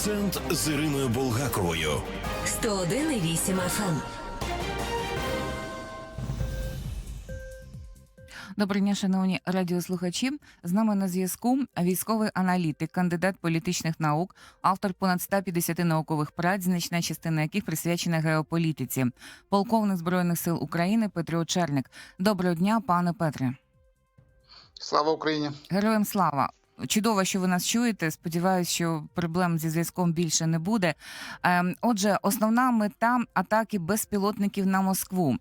Акцент з Іриною Булгаковою. 101,8 FM. Доброго дня, шановні радіослухачі. З нами на зв'язку військовий аналітик, кандидат політичних наук, автор понад 150 наукових праць, значна частина яких присвячена геополітиці, полковник збройних сил України Петро Черник. Доброго дня, пане Петре. Слава Україні! Героям слава. Чудово, що ви нас чуєте. Сподіваюсь, що проблем зі зв'язком більше не буде. Ем, Отже, основна мета атаки безпілотників на Москву.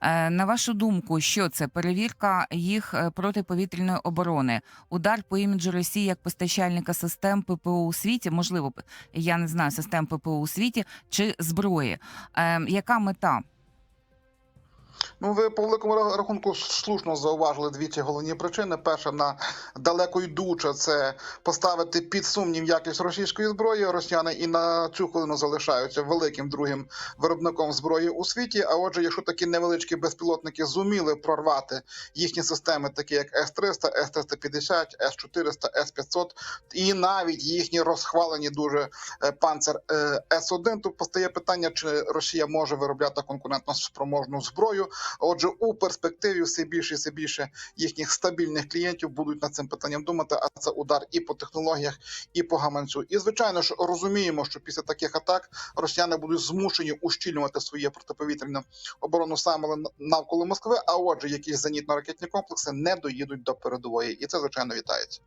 Е, На вашу думку, що це перевірка їх е, протиповітряної оборони, удар по іміджу Росії як постачальника систем ППО у світі, можливо, я не знаю систем ППО у світі чи зброї. Ем, Яка мета? Ну, ви по великому рахунку слушно зауважили дві ці головні причини. Перша на далеко йдуча це поставити під сумнів якість російської зброї. Росіяни і на цю хвилину залишаються великим другим виробником зброї у світі. А отже, якщо такі невеличкі безпілотники зуміли прорвати їхні системи, такі як С-300, С-350, С-400, С-500, і навіть їхні розхвалені дуже е, панцер е, С-1, то постає питання, чи Росія може виробляти конкурентно спроможну зброю. Отже, у перспективі все більше і все більше їхніх стабільних клієнтів будуть над цим питанням думати. А це удар і по технологіях, і по гаманцю. І звичайно ж розуміємо, що після таких атак росіяни будуть змушені ущільнювати своє протиповітряну оборону саме навколо Москви. А отже, якісь зенітно-ракетні комплекси не доїдуть до передової, і це звичайно вітається.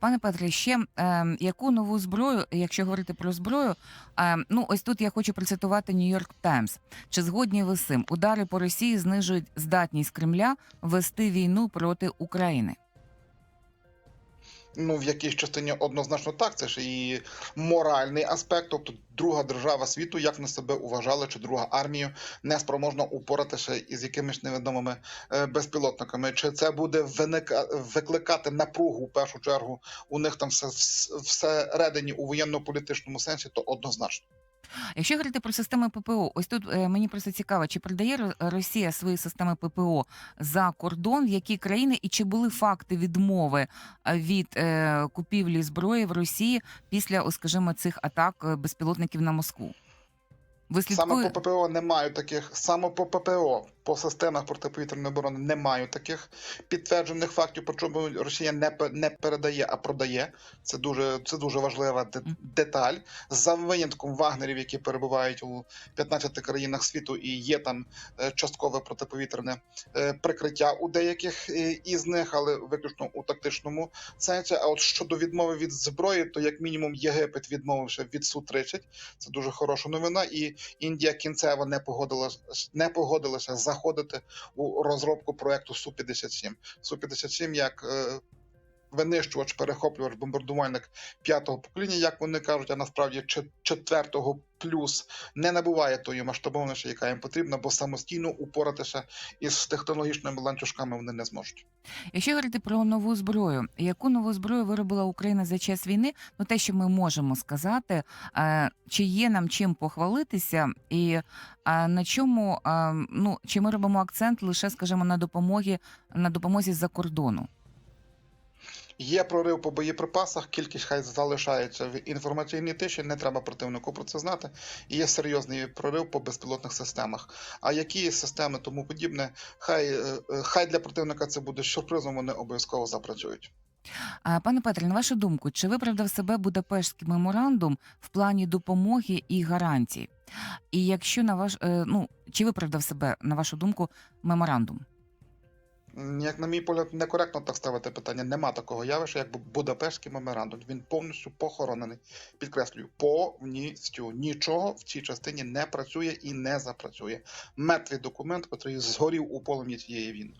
Пане Петре, ще е, яку нову зброю, якщо говорити про зброю, е, ну ось тут я хочу процитувати Нью-Йорк Таймс. Чи згодні ви з цим? Удари по Росії знижують здатність Кремля вести війну проти України? Ну, в якійсь частині однозначно так. Це ж і моральний аспект, тобто друга держава світу, як на себе уважали, чи друга армія не спроможна упоратися із якимись невідомими е, безпілотниками. Чи це буде виника, викликати напругу в першу чергу у них там все всередині у воєнно-політичному сенсі, то однозначно. Якщо говорити про системи ППО, ось тут е, мені просто цікаво, чи продає Ро- Росія свої системи ППО за кордон, в які країни, і чи були факти відмови е, від е, купівлі зброї в Росії після, скажімо, цих атак е, безпілотників на Москву? Ви Саме по ППО немає таких, саме по ППО, по системах протиповітряної оборони немає таких підтверджених фактів, причому Росія не, не передає, а продає. Це дуже, це дуже важлива деталь. За винятком вагнерів, які перебувають у 15 країнах світу, і є там е, часткове протиповітряне е, прикриття у деяких е, із них, але виключно у тактичному сенсі. А от щодо відмови від зброї, то як мінімум Єгипет відмовився від Су-30. Це дуже хороша новина. І Індія кінцево не погодилася не погодилася заходити у розробку проекту Су 57 Су 57 як е, винищувач, перехоплювач, бомбардувальник п'ятого покоління, як вони кажуть, а насправді чет- четвертого плюс не набуває тої масштабовності, яка їм потрібна, бо самостійно упоратися із технологічними ланцюжками вони не зможуть. Якщо говорити про нову зброю, яку нову зброю виробила Україна за час війни? Ну те, що ми можемо сказати, е, чи є нам чим похвалитися, і е, на чому е, ну чи ми робимо акцент лише, скажімо, на допомогі на допомозі з-за кордону? Є прорив по боєприпасах, кількість хай залишається в інформаційній тиші, не треба противнику про це знати. І є серйозний прорив по безпілотних системах. А які системи тому подібне, хай, е, е, хай для противника це буде сюрпризом, вони обов'язково запрацюють. Пане Петре, на вашу думку, чи виправдав себе Будапештський меморандум в плані допомоги і гарантій? І якщо на ваш е, ну чи виправдав себе на вашу думку меморандум? Як на мій погляд, некоректно так ставити питання. Нема такого явища, як Будапештський меморандум. Він повністю похоронений. Підкреслюю, повністю нічого в цій частині не працює і не запрацює. Мертвий документ, який згорів у полум'ї цієї війни.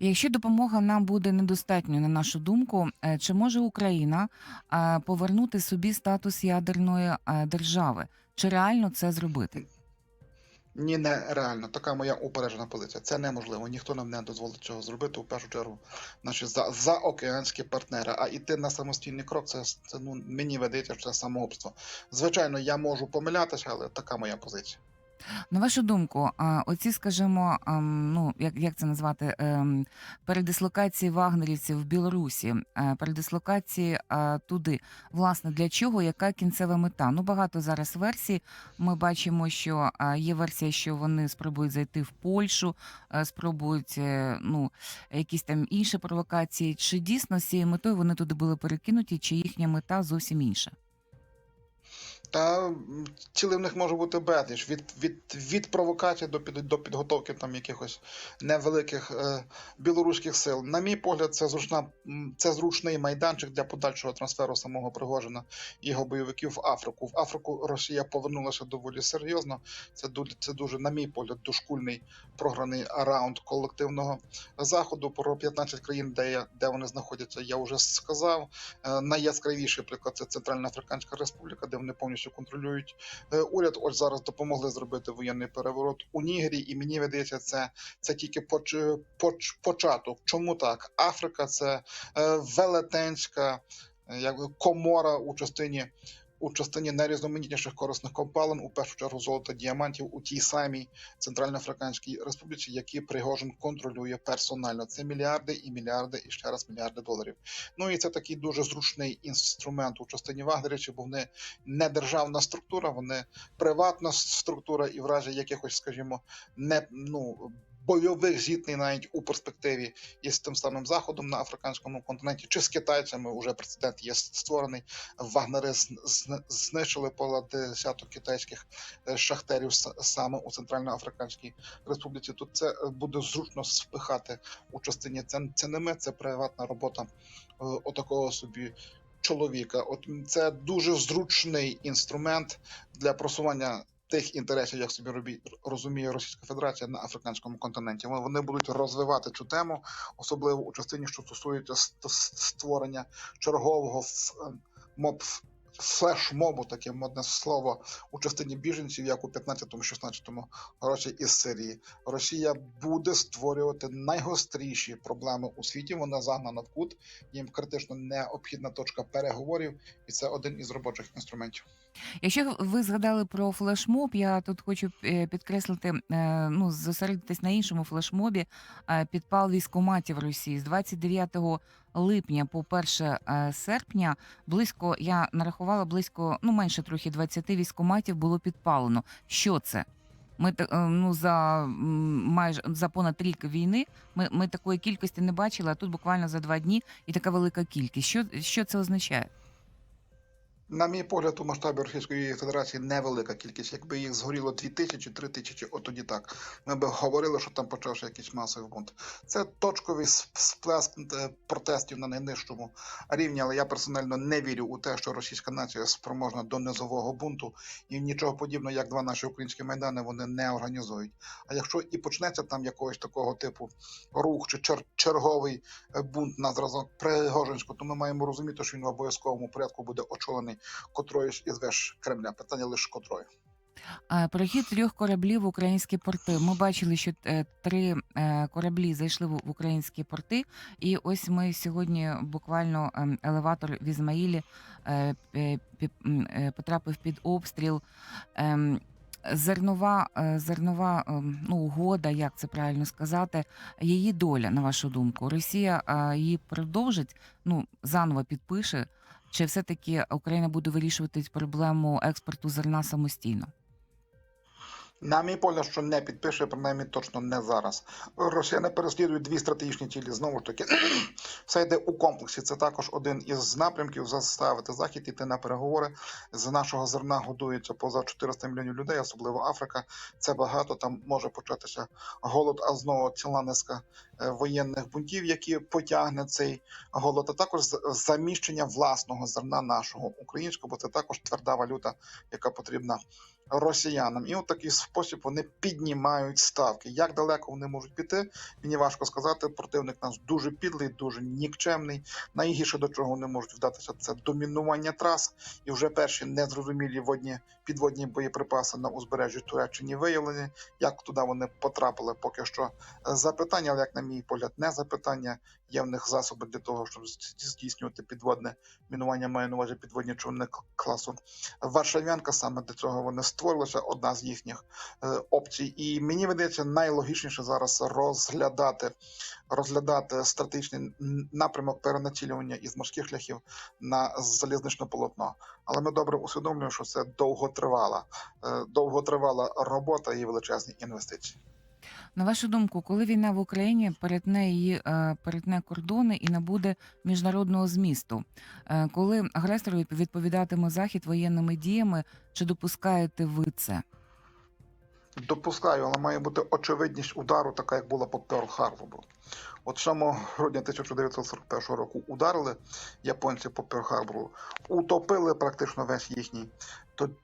Якщо допомога нам буде недостатньою, на нашу думку, е, чи може Україна е, повернути собі статус ядерної е, держави? Чи реально це зробити? Ні, не реально. Така моя упереджена позиція. Це неможливо. Ніхто нам не дозволить цього зробити. У першу чергу, наші за, заокеанські партнери. А йти на самостійний крок, це, це ну мені видається, що це самогубство. Звичайно, я можу помилятися, але така моя позиція. На вашу думку, оці, скажімо, ну як, як це назвати, ем, передислокації вагнерівців в Білорусі, е, передислокації туди, власне, для чого, яка кінцева мета? Ну багато зараз версій. Ми бачимо, що є версія, що вони спробують зайти в Польщу, е, спробують е, ну якісь там інші провокації. Чи дійсно з цією метою вони туди були перекинуті, чи їхня мета зовсім інша? Та цілий в них може бути безліч від, від, від провокацій до, під, до підготовки там якихось невеликих е, білоруських сил. На мій погляд, це зручна це зручний майданчик для подальшого трансферу самого Пригожина і його бойовиків в Африку. В Африку Росія повернулася доволі серйозно. Це дуже, це дуже, на мій погляд, дошкульний програний раунд колективного заходу. Про 15 країн, де, я- де вони знаходяться, я вже сказав. Е, Найяскравіший приклад це Центральна Африканська Республіка, де вони повністю контролюють е, уряд. Ось зараз допомогли зробити воєнний переворот у Нігері, і мені видається, це, це тільки поч, поч, початок. Чому так? Африка це е, велетенська е, як комора у частині. У частині найрізноманітніших корисних копалин, у першу чергу золота діамантів у тій самій Центральноафриканській Республіці, які Пригожин контролює персонально. Це мільярди і мільярди, і ще раз мільярди доларів. Ну і це такий дуже зручний інструмент у частині Вагнеричі, бо вони не державна структура, вони приватна структура, і в разі якихось, скажімо, не ну. Бойових зіткнень навіть у перспективі із тим самим заходом на африканському континенті, чи з китайцями уже прецедент є створений. Вагнери зн- зн- знищили понад десяток китайських е, шахтерів саме у Центральноафриканській Республіці. Тут це е, буде зручно спихати у частині. Це, це не ми, це приватна робота е, отакого собі чоловіка. От це дуже зручний інструмент для просування тих інтересів, як собі робі, розуміє Російська Федерація на африканському континенті. Вони- будуть розвивати цю тему, особливо у частині, що стосується ст- ст- створення чергового ф- е, моб флешмобу, таке модне слово, у частині біженців, як у 15-16 році із Сирії. Росія буде створювати найгостріші проблеми у світі. Вона загнана в кут. Їм критично необхідна точка переговорів, і це один із робочих інструментів. Якщо ви згадали про флешмоб, я тут хочу е, підкреслити, е, ну зосередитись на іншому флешмобі. е, Підпал військоматів Росії з 29 липня по 1 е, серпня. Близько я нарахувала близько, ну менше трохи 20 військоматів було підпалено. Що це? Ми е, ну за майже за понад рік війни. Ми, ми такої кількості не бачили. А тут буквально за два дні і така велика кількість. Що, що це означає? На мій погляд, у масштабі Російської Федерації невелика кількість. Якби їх згоріло 2 тисячі, 3 тисячі, от тоді так. Ми б говорили, що там почався якийсь масовий бунт. Це точковий сплеск е, протестів на найнижчому рівні, але я персонально не вірю у те, що російська нація спроможна до низового бунту і нічого подібного, як два наші українські майдани, вони не організують. А якщо і почнеться там якогось такого типу рух чи чер- черговий е, бунт на зразок Пригожинську, то ми маємо розуміти, що він в обов'язковому порядку буде очолений котрою із веж Кремля. Питання лише котрою. Е, Перехід трьох кораблів в українські порти. Ми бачили, що е, три е, кораблі зайшли в українські порти, і ось ми сьогодні буквально ем, елеватор в Ізмаїлі е, потрапив під обстріл. Ем, Зернова, зернова ем, ну, угода, як це правильно сказати, її доля, на вашу думку, Росія її продовжить, ну заново підпише, чи все-таки Україна буде вирішувати проблему експорту зерна самостійно? На мій погляд, що не підпише, принаймні точно не зараз. Росіяни переслідують дві стратегічні цілі. Знову ж таки, все йде у комплексі. Це також один із напрямків заставити захід іти на переговори. З нашого зерна годується поза 400 мільйонів людей, особливо Африка. Це багато. Там може початися голод, а знову ціла низка е, воєнних бунтів, які потягне цей голод. А також заміщення власного зерна нашого українського, бо це також тверда валюта, яка потрібна росіянам. І от такий спосіб вони піднімають ставки. Як далеко вони можуть піти, мені важко сказати. Противник нас дуже підлий, дуже нікчемний. Найгірше до чого вони можуть вдатися, це домінування трас. І вже перші незрозумілі водні підводні боєприпаси на узбережжі Туреччині виявлені. Як туди вони потрапили, поки що запитання, але як на мій погляд, не запитання. Є в них засоби для того, щоб здійснювати підводне мінування. Маю на увазі підводні човни класу Варшавянка. Саме для цього вони створилися. Одна з їхніх е, опцій. І мені видається найлогічніше зараз розглядати розглядати стратегічний напрямок перенацілювання із морських шляхів на залізничне полотно. Але ми добре усвідомлюємо, що це довготривала, е, довготривала робота і величезні інвестиції. На вашу думку, коли війна в Україні перетне її е, перетне кордони і набуде міжнародного змісту, Е, коли агресору відповідатиме захід воєнними діями, чи допускаєте ви це? Допускаю, але має бути очевидність удару, така як була по Перл Харбору. От 7 грудня 1941 року ударили японці по Перл Харбору, утопили практично весь їхній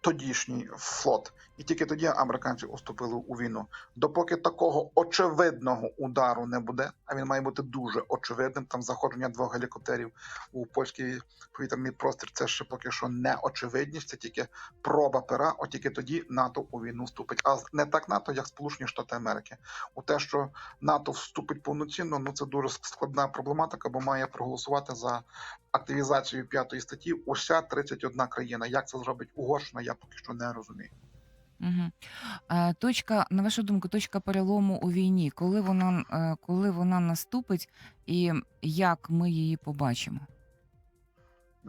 тодішній флот. І тільки тоді американці уступили у війну. Допоки такого очевидного удару не буде, а він має бути дуже очевидним. Там заходження двох гелікоптерів у польський повітряний простір. Це ще поки що не очевидність, це тільки проба пера. От тільки тоді НАТО у війну вступить. А не так НАТО, як Сполучені Штати Америки. У те, що НАТО вступить повноцінно, ну це дуже складна проблематика, бо має проголосувати за активізацію п'ятої статті уся 31 країна. Як це зробить Угорщина, я поки що не розумію. Угу. Точка, на вашу думку, точка перелому у війні, коли вона, е, коли вона наступить, і як ми її побачимо?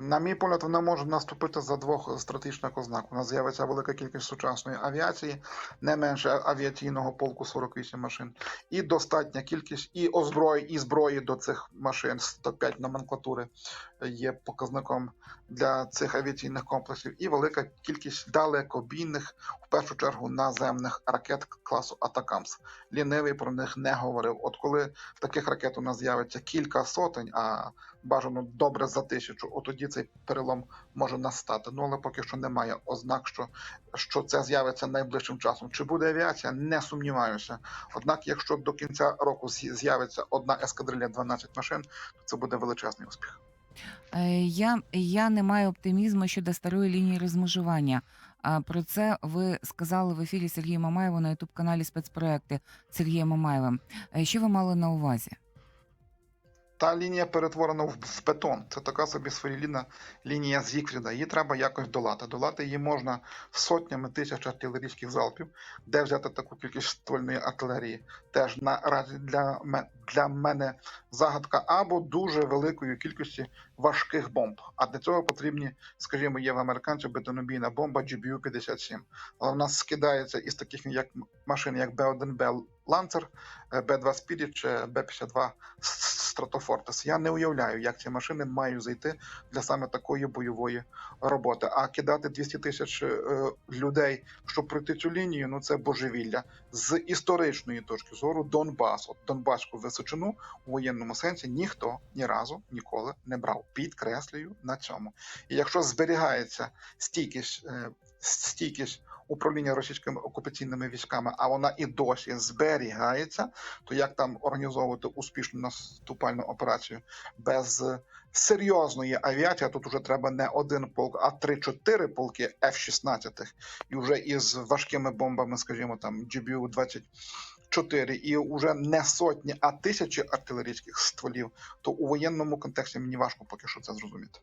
На мій погляд, вона може наступити за двох стратегічних ознак. У нас з'явиться велика кількість сучасної авіації, не менше авіаційного полку 48 машин, і достатня кількість і озброї, і зброї до цих машин. 105 номенклатури є показником для цих авіаційних комплексів, і велика кількість далекобійних, в першу чергу, наземних ракет класу Атакамс. Лінивий про них не говорив. От коли таких ракет у нас з'явиться кілька сотень, а бажано добре за тисячу, от тоді цей перелом може настати. Ну але поки що немає ознак, що, що це з'явиться найближчим часом. Чи буде авіація? Не сумніваюся. Однак, якщо до кінця року з'явиться одна ескадрилья 12 машин, то це буде величезний успіх. Е, Я, я не маю оптимізму щодо старої лінії розмежування. Про це ви сказали в ефірі Сергія Мамаєва на ютуб каналі спецпроекти Сергія Мамаєва. Е, Що ви мали на увазі? Та лінія перетворена в в бетон. Це така собі своєрідна лінія Зігфріда. Її треба якось долати. Долати її можна сотнями тисяч артилерійських залпів, де взяти таку кількість ствольної артилерії. Теж наразі для для мене загадка або дуже великої кількості важких бомб. А для цього потрібні, скажімо, є в американців бетонобійна бомба GBU-57. Але вона скидається із таких як машин, як Б-1Б Lancer, Б-2 Spirit чи Б-52 Stratofortress. Я не уявляю, як ці машини мають зайти для саме такої бойової роботи. А кидати 200 тисяч е, людей, щоб пройти цю лінію, ну це божевілля. З історичної точки зору Донбас, от височину у воєнному сенсі ніхто ні разу ніколи не брав. Підкреслюю на цьому. І якщо зберігається стійкість, е, стійкість управління російськими окупаційними військами, а вона і досі зберігається, то як там організовувати успішну наступальну операцію без серйозної авіації? Тут уже треба не один полк, а три-чотири полки F-16, і вже із важкими бомбами, скажімо, там GBU-20 4 і вже не сотні, а тисячі артилерійських стволів, то у воєнному контексті мені важко поки що це зрозуміти.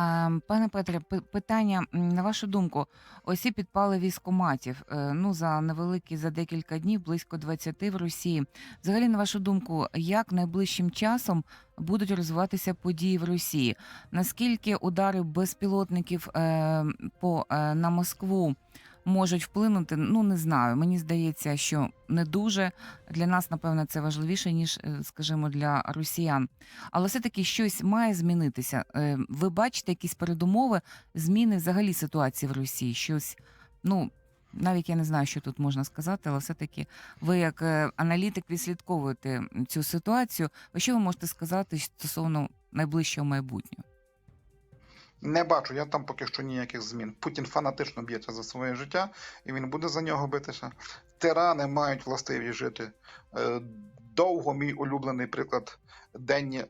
А, пане Петре, питання на вашу думку, осі підпали військоматів. е, Ну за невеликі за декілька днів, близько 20 в Росії. Взагалі, на вашу думку, як найближчим часом будуть розвиватися події в Росії? Наскільки удари безпілотників е, по е, на Москву можуть вплинути? Ну не знаю. Мені здається, що не дуже для нас, напевно, це важливіше ніж, е, скажімо, для росіян. Але все-таки щось має змінитися. Е, Ви бачите якісь передумови зміни взагалі ситуації в Росії? Щось, ну навіть я не знаю, що тут можна сказати, але все-таки ви, як е, аналітик, відслідковуєте цю ситуацію. Що ви можете сказати стосовно найближчого майбутнього? Не бачу, я там поки що ніяких змін. Путін фанатично б'ється за своє життя, і він буде за нього битися. Тирани мають властивість жити е, довго. Мій улюблений приклад Денні е,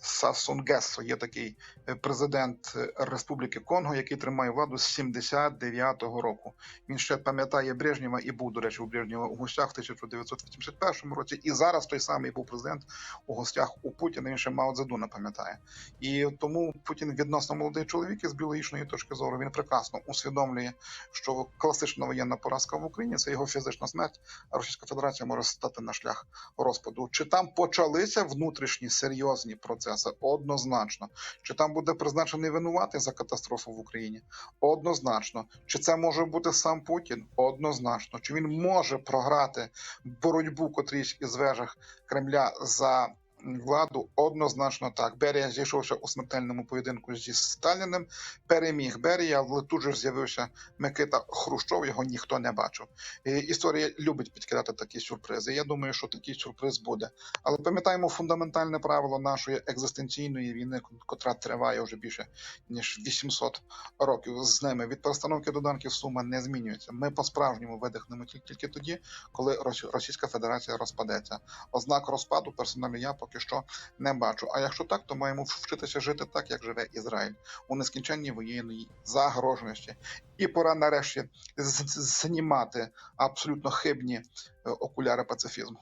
Сасунгесо. Є такий е, президент е, Республіки Конго, який тримає владу з 79-го року. Він ще пам'ятає Брежнєва і був, до речі, у Брежнєва у гостях в 1981 році. І зараз той самий був президент у гостях у Путіна. Він ще Мао Цзедуна пам'ятає. І тому Путін відносно молодий чоловік із біологічної точки зору. Він прекрасно усвідомлює, що класична воєнна поразка в Україні це його фізична смерть. А Російська Федерація може стати на шлях розпаду. Чи там почалися внутрішні серйозні процеси? Однозначно. Чи там буде призначений винуватий за катастрофу в Україні? Однозначно. Чи це може бути сам Путін? Однозначно. Чи він може програти боротьбу котрійсь із вежах Кремля за владу? Однозначно так. Берія зійшовся у смертельному поєдинку зі Сталіним, переміг Берія, але тут же з'явився Микита Хрущов, його ніхто не бачив. І історія любить підкидати такі сюрпризи. Я думаю, що такий сюрприз буде. Але пам'ятаємо фундаментальне правило нашої екзистенційної війни, котра триває вже більше ніж 800 років. З ними від перестановки доданків сума не змінюється. Ми по-справжньому видихнемо тільки, тоді, коли Рос- Російська Федерація розпадеться. Ознак розпаду персонально я поки що не бачу. А якщо так, то маємо вчитися жити так, як живе Ізраїль у нескінченній воєнній загроженості. І пора нарешті знімати абсолютно хибні е, окуляри пацифізму.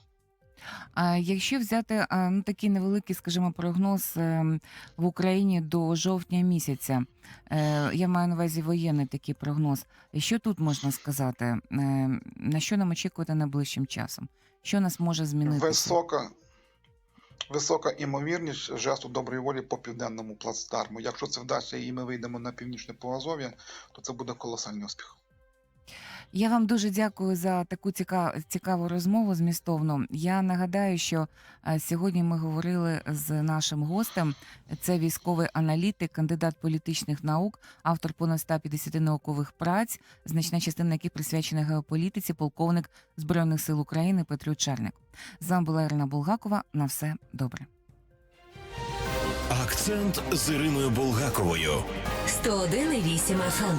А якщо взяти ну, такий невеликий, скажімо, прогноз ем, в Україні до жовтня місяця, е, я маю на увазі воєнний такий прогноз. Що тут можна сказати? Е, На що нам очікувати найближчим часом? Що нас може змінити? Висока, висока імовірність жесту доброї волі по південному плацдарму. Якщо це вдасться і ми вийдемо на північне Поазов'я, то це буде колосальний успіх. Я вам дуже дякую за таку ціка- цікаву розмову змістовну. Я нагадаю, що е, сьогодні ми говорили з нашим гостем. Це військовий аналітик, кандидат політичних наук, автор понад 150 наукових праць, значна частина яких присвячена геополітиці, полковник збройних сил України Петру Черник. З вами була Ірина Булгакова. На все добре. Акцент з Іриною Булгаковою. 101,8 FM.